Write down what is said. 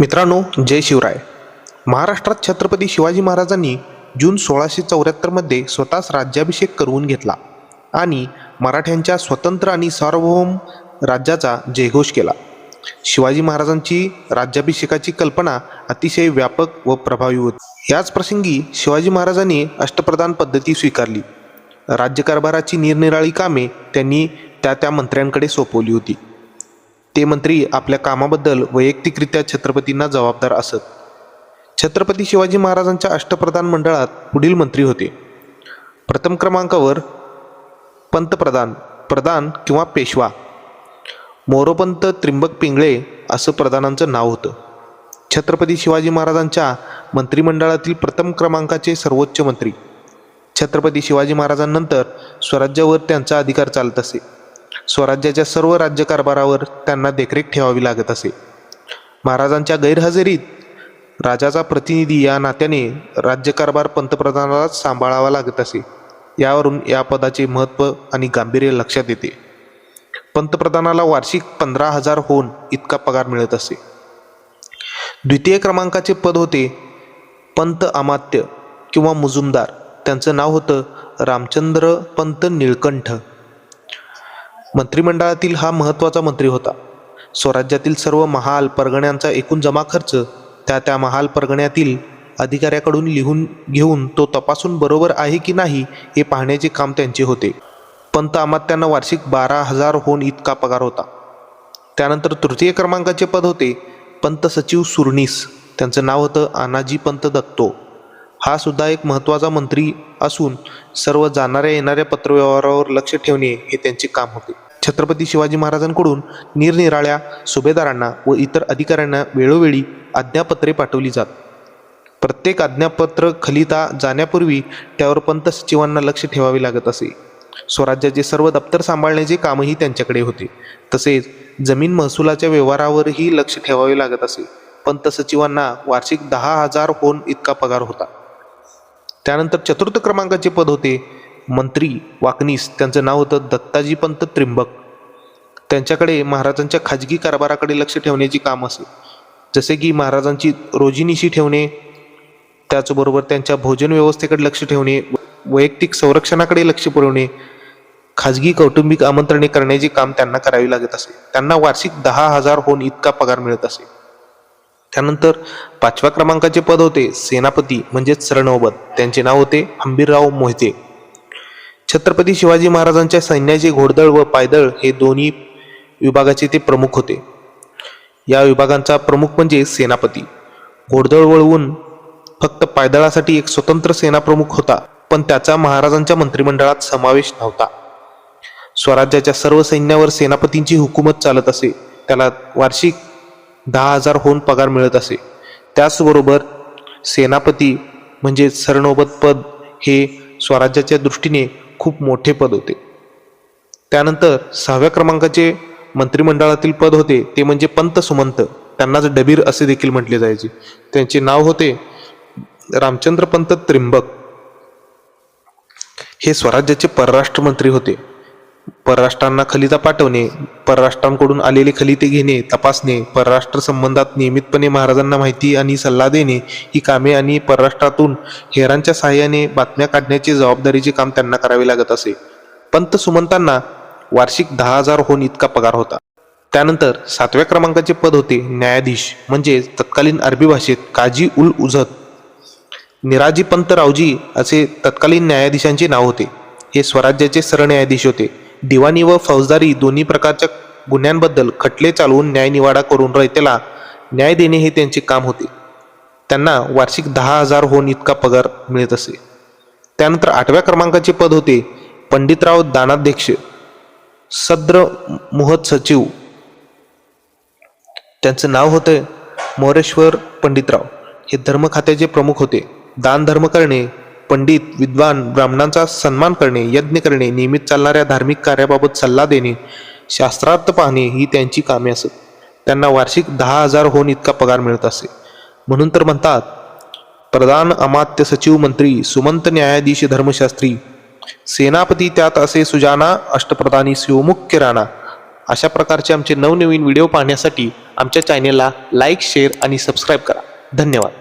मित्रांनो जय शिवराय. महाराष्ट्रात छत्रपती शिवाजी महाराजांनी जून सोळाशे चौऱ्याहत्तरमध्ये स्वतःच राज्याभिषेक करवून घेतला आणि मराठ्यांच्या स्वतंत्र आणि सार्वभौम राज्याचा जयघोष केला. शिवाजी महाराजांची राज्याभिषेकाची कल्पना अतिशय व्यापक व प्रभावी होती. याच प्रसंगी शिवाजी महाराजांनी अष्टप्रधान पद्धती स्वीकारली. राज्यकारभाराची निरनिराळी कामे त्यांनी त्या त्या मंत्र्यांकडे सोपवली होती. ते मंत्री आपल्या कामाबद्दल वैयक्तिकरित्या छत्रपतींना जबाबदार असत. छत्रपती शिवाजी महाराजांच्या अष्टप्रधान मंडळात पुढील मंत्री होते. प्रथम क्रमांकावर पंतप्रधान प्रधान किंवा पेशवा. मोरोपंत त्रिंबक पिंगळे असं प्रधानांचं नाव होतं. छत्रपती शिवाजी महाराजांच्या मंत्रिमंडळातील प्रथम क्रमांकाचे सर्वोच्च मंत्री. छत्रपती शिवाजी महाराजांनंतर स्वराज्यावर त्यांचा अधिकार चालत असे. स्वराज्याच्या सर्व राज्यकारभारावर त्यांना देखरेख ठेवावी लागत असे. महाराजांच्या गैरहजेरीत राजाचा प्रतिनिधी या नात्याने राज्यकारभार पंतप्रधानालाच सांभाळावा लागत असे. यावरून या पदाचे महत्त्व आणि गांभीर्य लक्षात येते. पंतप्रधानाला वार्षिक पंधरा हजार होऊन इतका पगार मिळत असे. द्वितीय क्रमांकाचे पद होते पंत अमात्य किंवा मुजुमदार. त्यांचं नाव होतं रामचंद्र पंत निळकंठ. मंत्रिमंडळातील हा महत्त्वाचा मंत्री होता. स्वराज्यातील सर्व महाल परगण्यांचा एकूण जमा खर्च त्या त्या महाल परगण्यातील अधिकाऱ्याकडून लिहून घेऊन तो तपासून बरोबर आहे की नाही हे पाहण्याचे काम त्यांचे होते. पंत अमात्यांना वार्षिक बारा हजार होऊन इतका पगार होता. त्यानंतर तृतीय क्रमांकाचे पद होते पंत सचिव सुरनीस त्यांचं नाव होतं आनाजी पंत दत्तो. हा सुद्धा एक महत्त्वाचा मंत्री असून सर्व जाणाऱ्या येणाऱ्या पत्रव्यवहारावर लक्ष ठेवणे हे त्यांचे काम होते. छत्रपती शिवाजी महाराजांकडून निरनिराळ्या सुभेदारांना व इतर अधिकाऱ्यांना वेळोवेळी आज्ञापत्रे पाठवली जात. प्रत्येक आज्ञापत्र खलिता जाण्यापूर्वी त्यावर पंत सचिवांना लक्ष ठेवावे लागत असे. स्वराज्याचे सर्व दप्तर सांभाळण्याचे कामही त्यांच्याकडे होते. तसेच जमीन महसुलाच्या व्यवहारावरही लक्ष ठेवावे लागत असे. पंत सचिवांना वार्षिक दहा हजार होऊन इतका पगार होता. त्यानंतर चतुर्थ क्रमांकाचे पद होते मंत्री वाकनीस. त्यांचं नाव होतं दत्ताजी पंत त्रिंबक. त्यांच्याकडे महाराजांच्या खाजगी कारभाराकडे लक्ष ठेवण्याची काम असे. जसे की महाराजांची रोजीनिशी ठेवणे त्याचबरोबर त्यांच्या भोजन व्यवस्थेकडे लक्ष ठेवणे वैयक्तिक संरक्षणाकडे लक्ष पुरवणे खाजगी कौटुंबिक आमंत्रणे करण्याचे काम त्यांना करावे लागत असे. त्यांना वार्षिक दहा हजार होऊन इतका पगार मिळत असे. त्यानंतर पाचव्या क्रमांकाचे पद होते सेनापती म्हणजेच सरनौबत. त्यांचे नाव होते अंबीरराव मोहिते. छत्रपती शिवाजी महाराजांच्या सैन्याचे घोडदळ व पायदळ हे दोन्ही विभागाचे ते प्रमुख होते. या विभागांचा प्रमुख म्हणजे सेनापती. घोडदळ वळवून फक्त पायदळासाठी एक स्वतंत्र सेनाप्रमुख होता पण त्याचा महाराजांच्या मंत्रिमंडळात समावेश नव्हता. स्वराज्याच्या सर्व सैन्यावर सेनापतींची हुकूमत चालत असे. त्याला वार्षिक दहा हजार होऊन पगार मिळत असे. त्याचबरोबर सेनापती म्हणजे सरनोबत पद हे स्वराज्याच्या दृष्टीने खूप मोठे पद होते. त्यानंतर सहाव्या क्रमांकाचे मंत्रिमंडळातील पद होते ते म्हणजे पंत सुमंत. त्यांनाच डबीर असे देखील म्हटले जायचे. त्यांचे नाव होते रामचंद्र पंत त्रिंबक. हे स्वराज्याचे परराष्ट्र मंत्री होते. परराष्ट्रांना खलिता पाठवणे परराष्ट्रांकडून आलेले खलिते घेणे तपासणे परराष्ट्र संबंधात नियमितपणे महाराजांना माहिती आणि सल्ला देणे ही कामे आणि परराष्ट्रातून हेरांच्या सहाय्याने बातम्या काढण्याची जबाबदारीचे काम त्यांना करावे लागत असे. पंत सुमंतांना वार्षिक दहा हजार होऊन इतका पगार होता. त्यानंतर सातव्या क्रमांकाचे पद होते न्यायाधीश म्हणजे तत्कालीन अरबी भाषेत काजी उल उझत निराजी पंत रावजी असे तत्कालीन न्यायाधीशांचे नाव होते. हे स्वराज्याचे सरन्यायाधीश होते. दिवाणी व फौजदारी दोन्ही प्रकारच्या गुन्ह्यांबद्दल खटले चालवून न्यायनिवाडा करून रयतेला न्याय देणे हे त्यांचे काम होते. त्यांना वार्षिक दहा हजार होऊन इतका पगार मिळत असे. त्यानंतर आठव्या क्रमांकाचे पद होते पंडितराव दानाध्यक्ष. सद्र मुहत सचिव. त्यांचं नाव होतं मोरेश्वर पंडितराव. हे धर्म खात्याचे प्रमुख होते. दान धर्म करणे पंडित विद्वान ब्राह्मणांचा सन्मान करणे यज्ञ करणे नियमित चालणाऱ्या धार्मिक कार्याबाबत सल्ला देणे शास्त्रार्थ पाहणे ही त्यांची कामे असत. त्यांना वार्षिक दहा हजार होऊन इतका पगार मिळत असे. म्हणून तर म्हणतात प्रधान अमात्य सचिव मंत्री सुमंत न्यायाधीश धर्मशास्त्री सेनापती त्यात असे सुजाना अष्टप्रधानी शिवमुख्य राणा. अशा प्रकारचे आमचे नवनवीन व्हिडिओ पाहण्यासाठी आमच्या चॅनेलला लाईक शेअर आणि सबस्क्राईब करा. धन्यवाद.